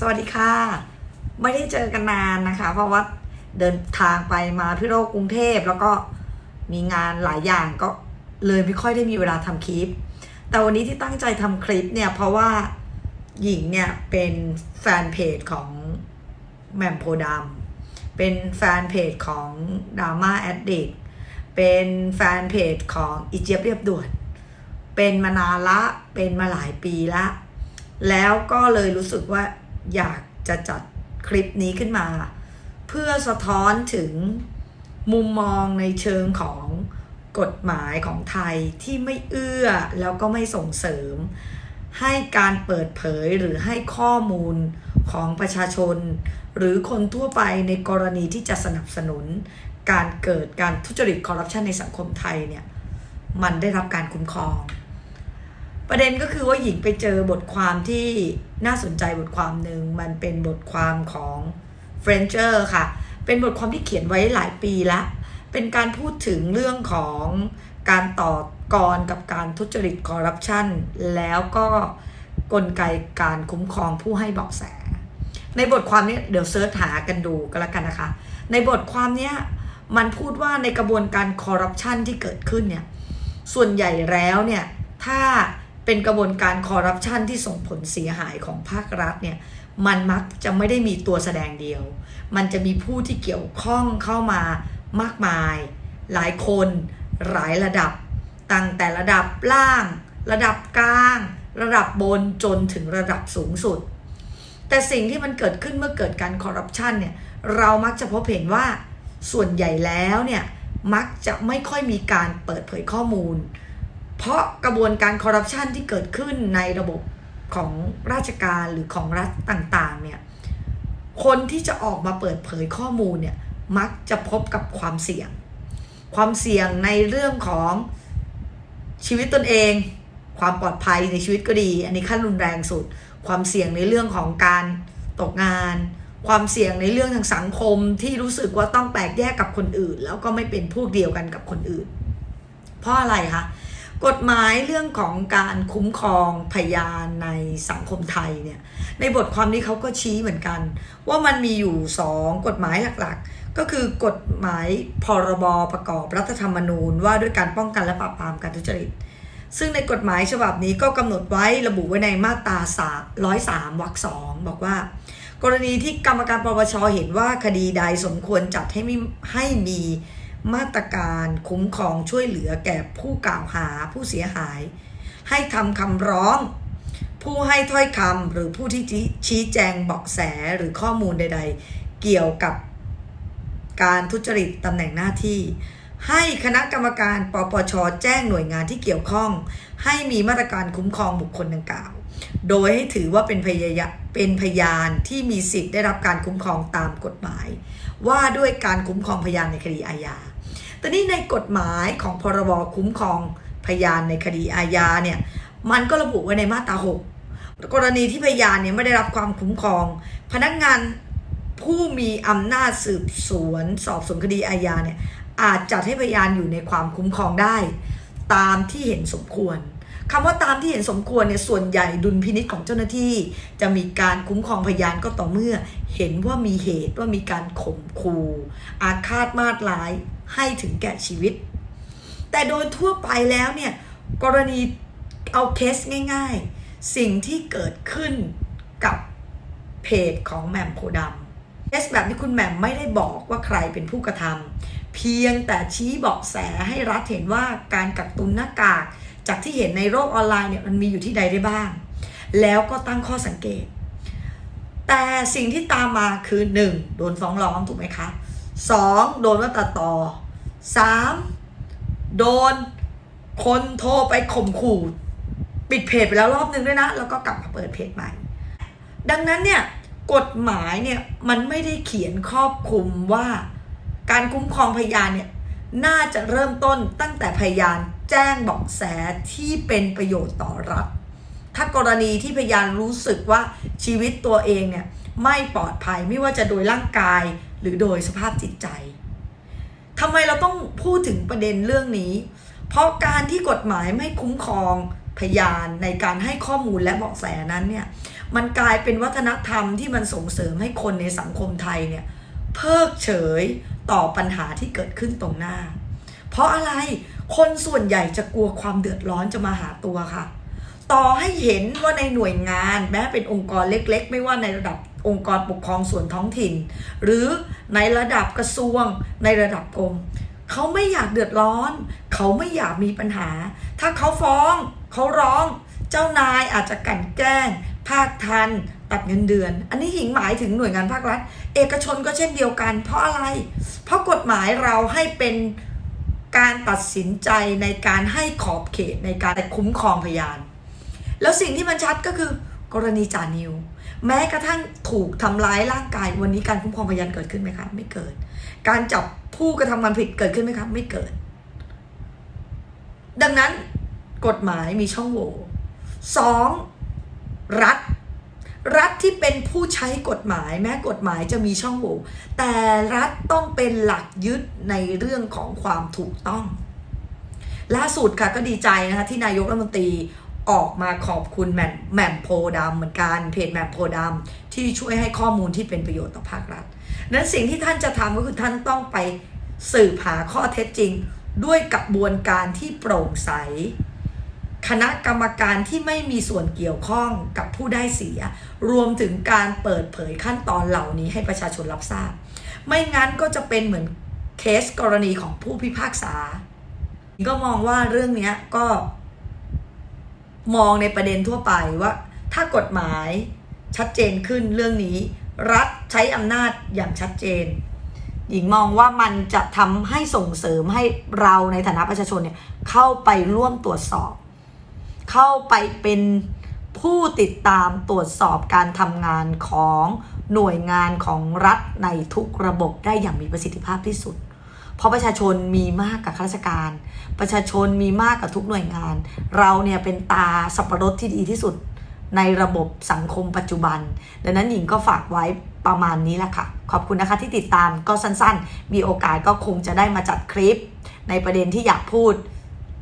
สวัสดีค่ะ ไม่ได้เจอกันนานนะคะ เพราะว่าเดินทางไปมาพิโรกกรุงเทพแล้วก็มีงานหลายอย่างก็เลยไม่ค่อยได้มีเวลาทำคลิป แต่วันนี้ที่ตั้งใจทำคลิปเนี่ยเพราะว่าหญิงเนี่ยเป็นแฟนเพจของแหม่มโพดำเป็นแฟนเพจของดราม่าแอดดิกเป็นแฟนเพจของอีเจี๊ยบเรียบด่วน เป็นมานานละเป็นมาหลายปีละ แล้วก็เลยรู้สึกว่า อยากจะจัดคลิปนี้ขึ้นมา เพื่อสะท้อนถึงมุมมองในเชิงของกฎหมายของไทยที่ไม่เอื้อแล้วก็ไม่ส่งเสริม ให้การเปิดเผยหรือให้ข้อมูลของประชาชน หรือคนทั่วไปในกรณีที่จะสนับสนุน การเกิดการทุจริตคอร์รัปชันในสังคมไทยเนี่ยมันได้รับการคุ้มครอง ประเด็นก็คือว่าหญิงไปเจอบทความที่น่าสนใจบทความหนึ่งมันเป็นบทความของเฟรนเจอร์ค่ะ เป็นบทความที่เขียนไว้หลายปีละ เป็นการพูดถึงเรื่องของการต่อกรกับการทุจริตคอร์รัปชันแล้วก็กลไกการคุ้มครองผู้ให้เบาะแส ในบทความนี้เดี๋ยวเซิร์ชหากันดูก็แล้วกันนะคะ ในบทความนี้มันพูดว่าในกระบวนการคอร์รัปชันที่เกิดขึ้นเนี่ยส่วนใหญ่แล้วเนี่ยถ้า เป็นกระบวนการคอร์รัปชันที่ส่งผลเสียหายของภาครัฐเนี่ยมันมักจะไม่ได้มีตัวแสดงเดียว มันจะมีผู้ที่เกี่ยวข้องเข้ามามากมาย หลายคนหลายระดับ ตั้งแต่ระดับล่าง ระดับกลาง ระดับบนจนถึงระดับสูงสุด แต่สิ่งที่มันเกิดขึ้นเมื่อเกิดการคอร์รัปชันเนี่ยเรามักจะพบเห็นว่าส่วนใหญ่แล้วเนี่ยมักจะไม่ค่อยมีการเปิดเผยข้อมูล เพราะกระบวนการคอร์รัปชันที่เกิดขึ้นในระบบของราชการหรือของรัฐต่างๆเนี่ยคนที่จะออกมาเปิดเผยข้อมูลเนี่ยมักจะพบกับความเสี่ยง ความเสี่ยงในเรื่องของชีวิตตนเอง ความปลอดภัยในชีวิตก็ดี อันนี้ขั้นรุนแรงสุด ความเสี่ยงในเรื่องของการตกงาน ความเสี่ยงในเรื่องทางสังคมที่รู้สึกว่าต้องแปลกแยกกับคนอื่น แล้วก็ไม่เป็นพวกเดียวกันกับคนอื่น เพราะอะไรคะ กฎหมายเรื่องของการคุ้มครองพยานในสังคมไทยเนี่ยในบทความนี้เขาก็ชี้เหมือนกัน ว่ามันมีอยู่2กฎหมายหลักๆ ก็คือกฎหมายพรบประกอบรัฐธรรมนูญ ว่าด้วยการป้องกันและปราบปรามการทุจริต ซึ่งในกฎหมายฉบับนี้ก็กำหนดไว้ระบุไว้ในมาตรา103วรรคสองบอกว่า กรณีที่กรรมการปปชเห็นว่าคดีใดสมควรจัดให้มีให้มี มาตรการคุ้มครองช่วยเหลือแก่ผู้กล่าวหาผู้เสียหาย ให้ทำคำร้อง ผู้ให้ถ้อยคำหรือผู้ที่ชี้แจงเบาะแสหรือข้อมูลใด ๆ เกี่ยวกับการทุจริตตำแหน่งหน้าที่ ให้คณะกรรมการปปชแจ้งหน่วยงานที่เกี่ยวข้อง ให้มีมาตรการคุ้มครองบุคคลดังกล่าว โดยให้ถือว่าเป็นพยาเป็นพยานที่มีสิทธิ์ได้รับการคุ้มครองตามกฎหมาย ว่าด้วยการคุ้มครองพยานในคดีอาญา แต่นี่ในกฎหมายของพรบคุ้มครองพยานในคดีอาญาเนี่ยมันก็ระบุไว้ในมาตรา6กรณีที่พยานเนี่ยไม่ได้รับความคุ้มครอง พนักงานผู้มีอำนาจสืบสวนสอบสวนคดีอาญาเนี่ยอาจจัดให้พยานอยู่ในความคุ้มครองได้ ตามที่เห็นสมควร คำว่าตามที่เห็นสมควรเนี่ยส่วนใหญ่ดุลพินิจของเจ้าหน้าที่ จะมีการคุ้มครองพยานก็ต่อเมื่อ เห็นว่ามีเหตุว่ามีการข่มขู่อาฆาตมาตร้ายให้ถึงแก่ชีวิต แต่โดยทั่วไปแล้วเนี่ยกรณีเอาเคสง่าย ๆ สิ่งที่เกิดขึ้นกับเพจของแหม่มโพดำเคสแบบนี้คุณแหม่มไม่ได้บอกว่าใครเป็นผู้กระทำเพียงแต่ชี้เบาะแสให้รัฐเห็นว่าการกักตุนหน้ากาก จากที่เห็นในโลกออนไลน์เนี่ยมันมีอยู่ที่ใดได้บ้าง แล้วก็ตั้งข้อสังเกต แต่สิ่งที่ตามมาคือ 1. โดนฟ้องร้องถูกไหมคะ 2. โดนว่าตัดต่อ 3. โดนคนโทรไปข่มขู่ปิดเพจไปแล้วรอบนึงด้วยนะ แล้วก็กลับมาเปิดเพจใหม่ ดังนั้นเนี่ยกฎหมายเนี่ยมันไม่ได้เขียนครอบคลุมว่า การคุ้มครองพยานเนี่ยน่าจะเริ่มต้นตั้งแต่พยาน แจ้งเบาะแสที่เป็นประโยชน์ต่อรัฐ ถ้ากรณีที่พยานรู้สึกว่าชีวิตตัวเองเนี่ยไม่ปลอดภัยไม่ว่าจะโดยร่างกายหรือโดยสภาพจิตใจทำไมเราต้องพูดถึงประเด็นเรื่องนี้ เพราะการที่กฎหมายไม่คุ้มครองพยานในการให้ข้อมูลและเบาะแสนั้นเนี่ยมันกลายเป็นวัฒนธรรมที่มันส่งเสริมให้คนในสังคมไทยเนี่ยเพิกเฉยต่อปัญหาที่เกิดขึ้นตรงหน้า เพราะอะไร คนส่วนใหญ่จะกลัวความเดือดร้อนจะมาหาตัวค่ะ ต่อให้เห็นว่าในหน่วยงานแม้เป็นองค์กรเล็กๆ ไม่ว่าในระดับองค์กรปกครองส่วนท้องถิ่น หรือในระดับกระทรวง ในระดับกรมเขาไม่อยากเดือดร้อน เขาไม่อยากมีปัญหา ถ้าเขาฟ้องเขาร้อง เจ้านายอาจจะกันแกล้ง ภาคทัน ตัดเงินเดือน อันนี้หิงหมายถึงหน่วยงานภาครัฐ เอกชนก็เช่นเดียวกัน เพราะอะไร เพราะกฎหมายเราให้เป็น การตัดสินใจในการให้ขอบเขตในการคุ้มครองพยาน แล้วสิ่งที่มันชัดก็คือกรณีจานิว แม้กระทั่งถูกทำร้ายร่างกายวันนี้การคุ้มครองพยานเกิดขึ้นไหมครับไม่เกิด การจับผู้กระทำความผิดเกิดขึ้นไหมครับไม่เกิด ดังนั้นกฎหมายมีช่องโหว่สองรัฐ รัฐที่เป็นผู้ใช้กฎหมายแม้กฎหมายจะมีช่องโหว่แต่รัฐต้องเป็นหลักยึดในเรื่องของความถูกต้อง ล่าสุดค่ะก็ดีใจนะคะที่นายกรัฐมนตรีออกมาขอบคุณแหม่มแหม่มโพดำเหมือนกันเพจแหม่มโพดำที่ช่วยให้ข้อมูลที่เป็นประโยชน์ต่อภาครัฐนั้นสิ่งที่ท่านจะทำก็คือท่านต้องไปสืบหาข้อเท็จจริง ด้วยกระบวนการที่โปร่งใส คณะกรรมการที่ไม่มีส่วนเกี่ยวข้องกับผู้ได้เสีย รวมถึงการเปิดเผยขั้นตอนเหล่านี้ให้ประชาชนรับทราบ ไม่งั้นก็จะเป็นเหมือนเคสกรณีของผู้พิพากษา ก็มองว่าเรื่องนี้ก็ มองในประเด็นทั่วไปว่า ถ้ากฎหมายชัดเจนขึ้นเรื่องนี้ รัฐใช้อำนาจอย่างชัดเจนหญิงมองว่ามันจะทำให้ส่งเสริมให้เราในฐานะประชาชนเนี่ยเข้าไปร่วมตรวจสอบ เข้าไปเป็นผู้ติดตามตรวจสอบการทำงานของหน่วยงานของรัฐในทุกระบบได้อย่างมีประสิทธิภาพที่สุด เพราะประชาชนมีมากกับข้าราชการ ประชาชนมีมากกับทุกหน่วยงาน เราเนี่ยเป็นตาสับปะรดที่ดีที่สุดในระบบสังคมปัจจุบัน ดังนั้นหญิงก็ฝากไว้ประมาณนี้แหละค่ะ ขอบคุณนะคะที่ติดตามก็สั้นๆ มีโอกาสก็คงจะได้มาจัดคลิป ในประเด็นที่อยากพูด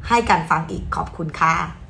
ให้กันฟังอีกขอบคุณค่ะ